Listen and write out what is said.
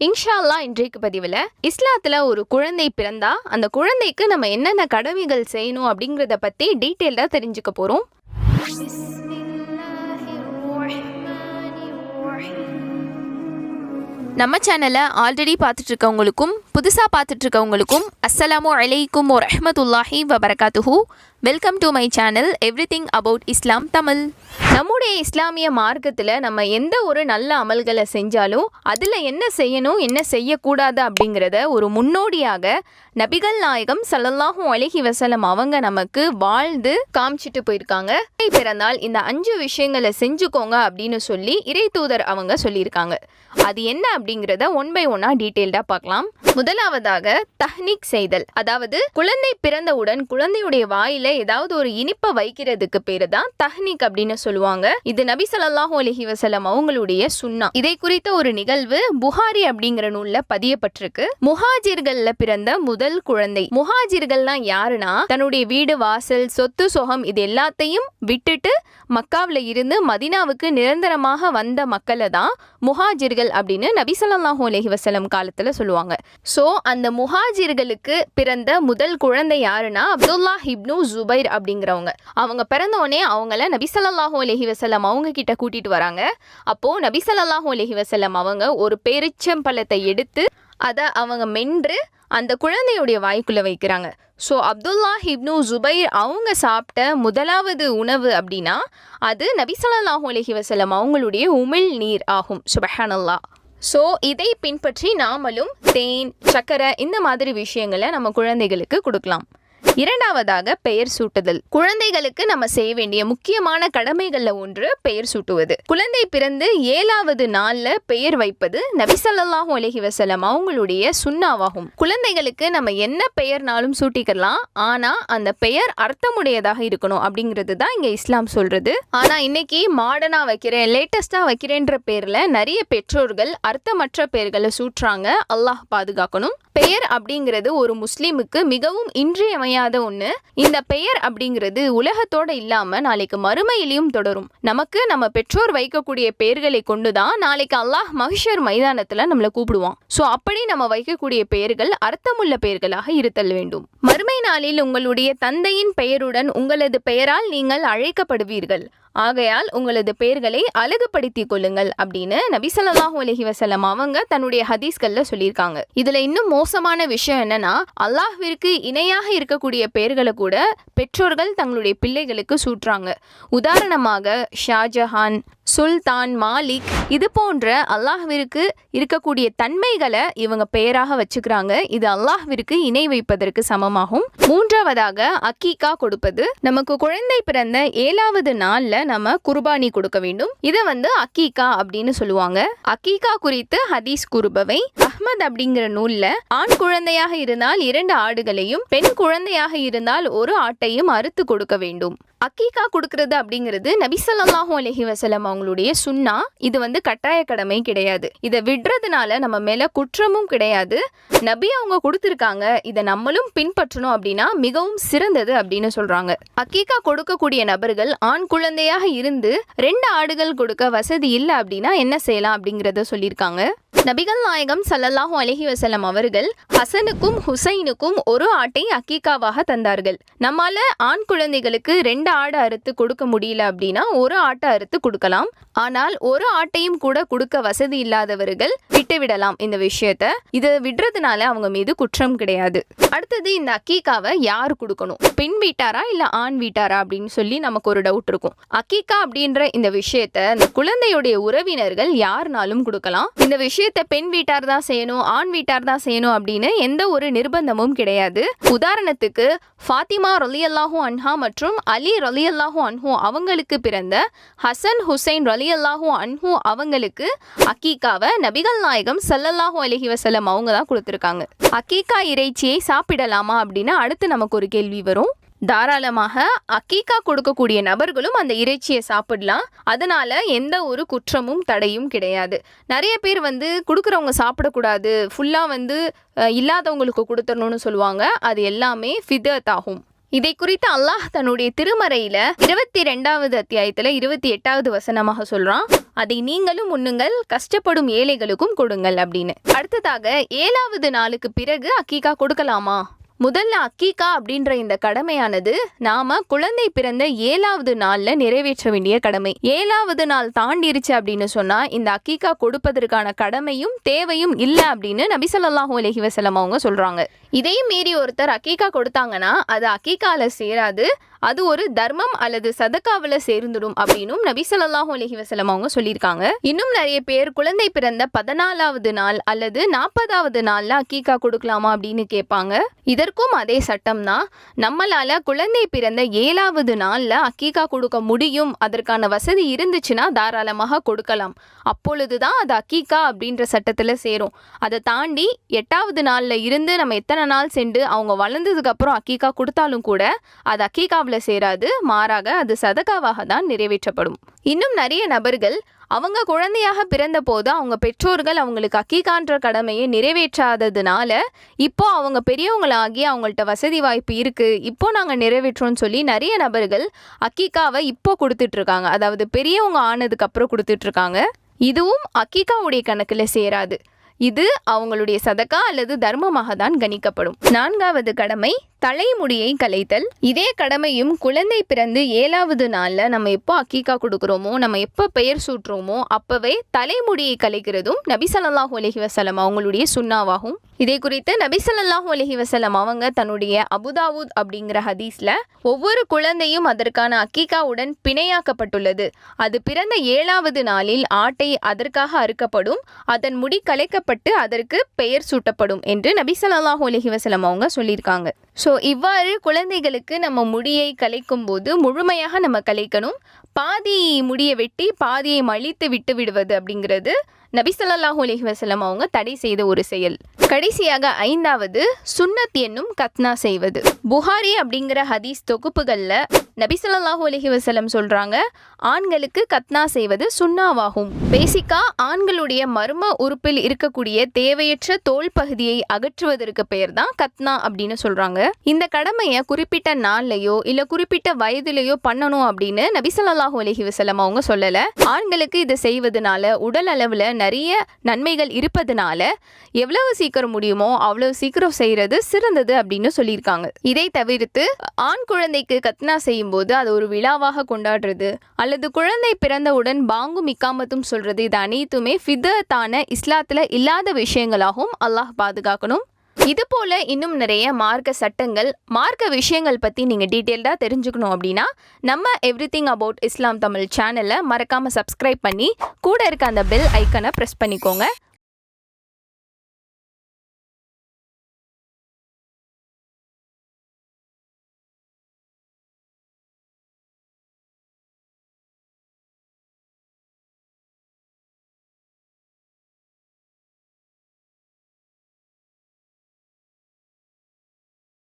இன்ஷா இன்ஷால்லா இன்றைக்கு பதிவில் இஸ்லாத்தில் ஒரு குழந்தை பிறந்தா அந்த குழந்தைக்கு நம்ம என்னென்ன கடமைகள் செய்யணும் அப்படிங்கிறத பற்றி டீட்டெயிலாக தெரிஞ்சுக்க போகிறோம் நம்ம சேனலை ஆல்ரெடி பார்த்துட்டு இருக்கவங்களுக்கும் புதுசாக பார்த்துட்டு இருக்கவங்களுக்கும் அஸ்ஸலாமு அலைக்கும் ஓ ரஹமத்துல்லாஹி வபரகாத்துஹூ. Welcome to my channel everything about Islam Tamil நம்முடைய இஸ்லாமிய மார்க்கத்தில் நம்ம எந்த ஒரு நல்ல அமல்களை செஞ்சாலும் அதில் என்ன செய்யணும் என்ன செய்யக்கூடாது அப்படிங்கிறத ஒரு முன்னோடியாக நபிகள் நாயகம் ஸல்லல்லாஹு அழகி வசலம் அவங்க நமக்கு வாழ்ந்து காமிச்சிட்டு போயிருக்காங்க. பிறந்தால் இந்த அஞ்சு விஷயங்களை செஞ்சுக்கோங்க அப்படின்னு சொல்லி இறை தூதர் அவங்க சொல்லியிருக்காங்க. அது என்ன அப்படிங்கிறத ஒன் பை ஒன்னா டீட்டெயில்டா பார்க்கலாம். முதலாவதாக தஹ்னிக் செய்தல். அதாவது குழந்தை பிறந்தவுடன் குழந்தையுடைய வாயில ஏதாவது ஒரு இனிப்பை வைக்கிறதுக்கு பேர் தான் தஹ்னிக் அப்படின்னு சொல்லுவாங்க. சொல்லுவாங்க. இது நபி ஸல்லல்லாஹு அலஹி வசலம் அவங்களுடைய சுண்ணா. இதை குறித்த ஒரு நிகழ்வு புகாரி அப்படிங்கிற நூல்ல பதியப்பட்டிருக்கு. முஹாஜிர்கள்ல பிறந்த முதல் குழந்தை. முஹாஜிர்கள்னா யாருன்னா தன்னுடைய வீடு வாசல் சொத்து சொகம் இது எல்லாத்தையும் விட்டுட்டு மக்காவில் இருந்து மதினாவுக்கு நிரந்தரமாக வந்த மக்களை தான் முஹாஜிர்கள் அப்படின்னு நபி ஸல்லல்லாஹு அலைஹி வஸல்லம் காலத்துல சொல்லுவாங்க. ஸோ அந்த முஹாஜிர்களுக்கு பிறந்த முதல் குழந்தை யாருன்னா அப்துல்லா ஹிப்னு ஜுபைர் அப்படிங்கிறவங்க. அவங்க பிறந்தோடனே அவங்கள நபி ஸல்லல்லாஹு அலஹி வஸல்லம் அவங்க கிட்ட கூட்டிட்டு வராங்க. அப்போ நபி ஸல்லல்லாஹு அலஹி வஸல்லம் அவங்க ஒரு பெருச்சம்பழத்தை எடுத்து அதை அவங்க மென்று அந்த குழந்தையுடைய வாய்க்குள்ளே வைக்கிறாங்க. ஸோ அப்துல்லா ஹிப்னு ஜுபைர் அவங்க சாப்பிட்ட முதலாவது உணவு அப்படின்னா அது நபிசல்லாஹூ அலஹி வசலம் அவங்களுடைய உமிழ் நீர் ஆகும். சுபஹானல்லா ஸோ இதை பின்பற்றி நாமளும் தேன் சக்கரை இந்த மாதிரி விஷயங்களை நம்ம குழந்தைகளுக்கு கொடுக்கலாம். இரண்டாவதாக பெயர் சூட்டுதல். குழந்தைகளுக்கு நம்ம செய்ய வேண்டிய முக்கியமான கடமைகள்ல ஒன்று பெயர் சூட்டுவது. குழந்தை பிறந்து ஏழாவது நாள்ல பெயர் வைப்பது நபி அலஹி வசலம் அவங்களுடைய சுண்ணாவாகும். குழந்தைகளுக்கு நம்ம என்ன பெயர்னாலும் சூட்டிக்கலாம். ஆனா அந்த பெயர் அர்த்தமுடையதாக இருக்கணும் அப்படிங்கிறது தான் இங்க இஸ்லாம் சொல்றது. ஆனா இன்னைக்கு மாடர்னா வைக்கிறேன் லேட்டஸ்டா வைக்கிறேன்ற பேர்ல நிறைய பெற்றோர்கள் அர்த்தமற்ற பெயர்களை சூட்டுறாங்க. அல்லாஹ் பாதுகாக்கணும். பெயர் அப்படிங்கிறது ஒரு முஸ்லீமுக்கு மிகவும் இன்றியமையாத ஒண்ணு. இந்த பெயர் அப்படிங்கிறது உலகத்தோட இல்லாம நாளைக்கு மறுமையிலையும் தொடரும். நமக்கு நம்ம பெற்றோர் வைக்கக்கூடிய பெயர்களை கொண்டுதான் நாளைக்கு அல்லாஹ் மகிஷர் மைதானத்துல நம்மளை கூப்பிடுவான். சோ அப்படி நம்ம வைக்கக்கூடிய பெயர்கள் அர்த்தமுள்ள பெயர்களாக இருத்தல் வேண்டும். மறுமை நாளில் உங்களுடைய தந்தையின் பெயருடன் உங்களது பெயரால் நீங்கள் அழைக்கப்படுவீர்கள். ஆகையால் உங்களது பெயர்களை அழகுபடுத்திக் கொள்ளுங்கள் அப்படின்னு நபி ஸல்லல்லாஹு அலைஹி அவங்க தன்னுடைய ஹதீஸ்கள்ல சொல்லியிருக்காங்க. இதுல இன்னும் மோசமான விஷயம் என்னன்னா அல்லாஹ்விற்கு இணையாக இருக்கக்கூடிய பெயர்களை கூட பெற்றோர்கள் தங்களுடைய பிள்ளைகளுக்கு சூட்டுறாங்க. உதாரணமாக ஷாஜஹான் சுல்தான் மாலிக் இது போன்ற அல்லாஹ்விற்கு இருக்கக்கூடிய தன்மைகளை இவங்க பெயராக வச்சுக்கிறாங்க. இது அல்லாஹ்விற்கு இணை வைப்பதற்கு சமமாகும். மூன்றாவதாக அக்கீக்கா கொடுப்பது. நமக்கு குழந்தை பிறந்த ஏழாவது நாள்ல நம்ம குர்பானி கொடுக்க வேண்டும். இதை வந்து அக்கீக்கா அப்படின்னு சொல்லுவாங்க. அக்கீகா குறித்து ஹதீஸ் குருபவை அஹ்மத் அப்படிங்கிற நூல்ல ஆண் குழந்தையாக இருந்தால் இரண்டு ஆடுகளையும் பெண் குழந்தையாக இருந்தால் ஒரு ஆட்டையும் அறுத்து கொடுக்க வேண்டும். அக்கீக்கா கொடுக்கறது அப்படிங்கிறது நபிசல்லாஹும் அலஹி வசலம் அவங்களுடைய சுண்ணா இது வந்து கட்டாய கடமை கிடையாது. இதை விடுறதுனால நம்ம மேல குற்றமும் கிடையாது. நபி அவங்க கொடுத்துருக்காங்க. இதை நம்மளும் பின்பற்றணும் அப்படின்னா மிகவும் சிறந்தது அப்படின்னு சொல்றாங்க. அக்கீக்கா கொடுக்கக்கூடிய நபர்கள் ஆண் குழந்தையாக இருந்து ரெண்டு ஆடுகள் கொடுக்க வசதி இல்லை அப்படின்னா என்ன செய்யலாம் அப்படிங்கிறத சொல்லியிருக்காங்க. நபிகள் நாயகம் சல்லாஹூ அலஹி வசலம் அவர்கள் ஹசனுக்கும் ஹுசைனுக்கும் ஒரு ஆட்டை அக்கீக்காவாக தந்தார்கள். நம்மால ஆண் குழந்தைகளுக்கு ரெண்டு ஆடு அறுத்து கொடுக்க முடியல அப்படின்னா ஒரு ஆட்டை அறுத்து கொடுக்கலாம். ஆனால் ஒரு ஆட்டையும் கூட கொடுக்க வசதி இல்லாதவர்கள் விட்டுவிடலாம் இந்த விஷயத்த. இதை விடுறதுனால அவங்க மீது குற்றம் கிடையாது. அடுத்தது இந்த அக்கீக்காவை யார் கொடுக்கணும்? பெண் வீட்டாரா இல்ல ஆண் வீட்டாரா அப்படின்னு சொல்லி நமக்கு ஒரு டவுட் இருக்கும். அக்கீக்கா அப்படின்ற இந்த விஷயத்த இந்த குழந்தையுடைய உறவினர்கள் யாருனாலும் கொடுக்கலாம். இந்த விஷயத்த பெண் வீட்டார் தான் செய்யணும் ஆண் வீட்டார் தான் செய்யணும் அப்படின்னு எந்த ஒரு நிர்பந்தமும் கிடையாது. உதாரணத்துக்கு ஃபாத்திமா ரலியல்லாஹு அன்ஹா மற்றும் அலி ரலியல்லாஹு அன்ஹு அவங்களுக்கு பிறந்த ஹசன் ஹுசைன் ரலியல்லாஹு அன்ஹு அவங்களுக்கு அக்கீக்காவை நபிகள் நாயகம் சல்லல்லாஹூ அலஹி வசலம் அவங்க தான் கொடுத்துருக்காங்க. அக்கீக்கா இறைச்சியை சாப்பிடலாமா அப்படின்னு அடுத்து நமக்கு ஒரு கேள்வி வரும். தாராளமாக அக்கீக்கா கொடுக்கக்கூடிய நபர்களும் அந்த இறைச்சியை சாப்பிடலாம். அதனால எந்த ஒரு குற்றமும் தடையும் கிடையாது. நிறைய பேர் வந்து கொடுக்குறவங்க சாப்பிடக்கூடாது. ஃபுல்லாக வந்து இல்லாதவங்களுக்கு கொடுத்துடணும்னு சொல்லுவாங்க. அது எல்லாமே ஃபிதத் ஆகும். இதை குறித்து அல்லாஹ் தன்னுடைய திருமறையில இருபத்தி ரெண்டாவது அத்தியாயத்துல இருபத்தி எட்டாவது வசனமாக சொல்றான். அதை நீங்களும் உண்ணுங்கள் கஷ்டப்படும் ஏழைகளுக்கும் கொடுங்கள் அப்படின்னு. அடுத்ததாக ஏழாவது நாளுக்கு பிறகு அக்கீகா கொடுக்கலாமா? முதல்ல அக்கீகா அப்படின்ற இந்த கடமையானது நாம குழந்தை பிறந்த ஏழாவது நாள்ல நிறைவேற்ற வேண்டிய கடமை. ஏழாவது நாள் தாண்டிருச்சு அப்படின்னு சொன்னா இந்த அக்கீகா கொடுப்பதற்கான கடமையும் தேவையும் இல்லை அப்படின்னு நபி ஸல்லல்லாஹு அலைஹி வஸல்லம் அவங்க சொல்றாங்க. இதையும் மீறி ஒருத்தர் அக்கீகா கொடுத்தாங்கன்னா அது அக்கீகால சேராது அது ஒரு தர்மம் அல்லது சதக்காவில் சேர்ந்துடும் அப்படின்னும் நபி ஸல்லல்லாஹு அலைஹி வசலம் அவங்க சொல்லியிருக்காங்க. இன்னும் நிறைய பேர் குழந்தை பிறந்த பதினாலாவது நாள் அல்லது நாற்பதாவது நாள்ல அக்கீக்கா கொடுக்கலாமா அப்படின்னு கேட்பாங்க. இதற்கும் அதே சட்டம் தான். நம்மளால குழந்தை பிறந்த ஏழாவது நாள்ல அக்கீக்கா கொடுக்க முடியும். அதற்கான வசதி இருந்துச்சுன்னா தாராளமாக கொடுக்கலாம். அப்பொழுதுதான் அது அக்கீக்கா அப்படின்ற சட்டத்தில் சேரும். அதை தாண்டி எட்டாவது நாள்ல இருந்து நம்ம எத்தனை நாள் சென்று அவங்க வளர்ந்ததுக்கு அப்புறம் கொடுத்தாலும் கூட அது அக்கீகாவில் சேராது மாறாக அது சதகாவாக தான் நிறைவேற்றப்படும். இன்னும் நிறைய நபர்கள் அவங்க குழந்தையாக பிறந்த போது அவங்க பெற்றோர்கள் அவங்களுக்கு அக்கீகான்ற கடமையை நிறைவேற்றாததுனால இப்போ அவங்க பெரியவங்களாகி அவங்கள்ட்ட வசதி வாய்ப்பு இருக்கு இப்போ நாங்கள் நிறைவேற்றோம்னு சொல்லி நிறைய நபர்கள் அக்கீகாவை இப்போ கொடுத்துட்டு இருக்காங்க அதாவது பெரியவங்க ஆனதுக்கு அப்புறம் கொடுத்துட்டு இருக்காங்க இதுவும் அக்கீகாவுடைய கணக்கில் சேராது. இது அவங்களுடைய சதக்கா அல்லது தர்மமாக தான் கணிக்கப்படும். நான்காவது கடமை தலைமுடியை கலைத்தல். இதே கடமையும் குழந்தை பிறந்து ஏழாவது நாளில் நம்ம எப்போ அக்கீக்கா கொடுக்குறோமோ நம்ம எப்போ பெயர் சூட்டுறோமோ அப்பவே தலைமுடியை கலைக்கிறதும் நபி ஸல்லல்லாஹு அலைஹி அவங்களுடைய சுண்ணாவாகும். இதை குறித்து நபிசல்லாஹூ அலஹி வசலம் அவங்க தன்னுடைய அபுதாவூத் அப்படிங்கிற ஹதீஸில் ஒவ்வொரு குழந்தையும் அதற்கான அக்கீகாவுடன் பிணையாக்கப்பட்டுள்ளது. அது பிறந்த ஏழாவது நாளில் ஆட்டை அதற்காக அறுக்கப்படும் அதன் முடி கலைக்கப்பட்டு அதற்கு பெயர் சூட்டப்படும் என்று நபிசல்லாஹூ அலஹி வசலம் அவங்க சொல்லியிருக்காங்க. ஸோ இவ்வாறு குழந்தைகளுக்கு நம்ம முடியை கலைக்கும் போது முழுமையாக நம்ம கலைக்கணும். பாதி முடியை வெட்டி பாதியை மழித்து விட்டு விடுவது அப்படிங்கிறது நபிசல்லாஹூ அலஹி வசலம் அவங்க தடை செய்த ஒரு செயல். கடைசியாக ஐந்தாவது சுன்னத் என்னும் கத்னா செய்வது. புகாரி அப்படிங்கிற ஹதீஸ் தொகுப்புகளில் நபிசல்லாஹூ அலஹி வசலம் சொல்கிறாங்க சொல்றாங்க ஆண்களுக்கு கத்னா செய்வது சுண்ணாவாகும் பேசிக்கா ஆண்களுடைய மர்ம உறுப்பில் இருக்கக்கூடிய தேவையற்ற தோல் பகுதியை அகற்றுவதற்கு பெயர் தான் கத்னா அப்படின்னு சொல்றாங்க. இந்த கடமையை குறிப்பிட்ட நாள்லயோ இல்ல குறிப்பிட்ட வயதிலேயோ பண்ணணும் அப்படின்னு நபிசல்லாஹூ அலஹி வசலம் அவங்க சொல்லல. ஆண்களுக்கு இதை செய்வதனால உடல் அளவுல நிறைய நன்மைகள் இருப்பதனால எவ்வளவு சீக்கிரம் முடியுமோ அவ்வளவு சீக்கிரம் செய்யறது சிறந்தது அப்படின்னு சொல்லியிருக்காங்க. இதை தவிர்த்து ஆண் குழந்தைக்கு கத்னா செய்யும் போது அது ஒரு விழாவாக கொண்டாடுறது அல்லது குழந்தை பிறந்தவுடன் பாங்கும் இக்காமத்தும் சொல்றது இது அனைத்துமே ஃபிதத்தான இஸ்லாத்துல இல்லாத விஷயங்களாகவும் அல்லாஹ் பாதுகாக்கணும். இது போல இன்னும் நிறைய மார்க்க சட்டங்கள் மார்க்க விஷயங்கள் பற்றி நீங்கள் டீட்டெயில்டாக தெரிஞ்சுக்கணும் அப்படின்னா நம்ம everything about Islam Tamil சேனலை மறக்காமல் சப்ஸ்கிரைப் பண்ணி கூட இருக்க அந்த பெல் ஐக்கனை ப்ரெஸ் பண்ணிக்கோங்க.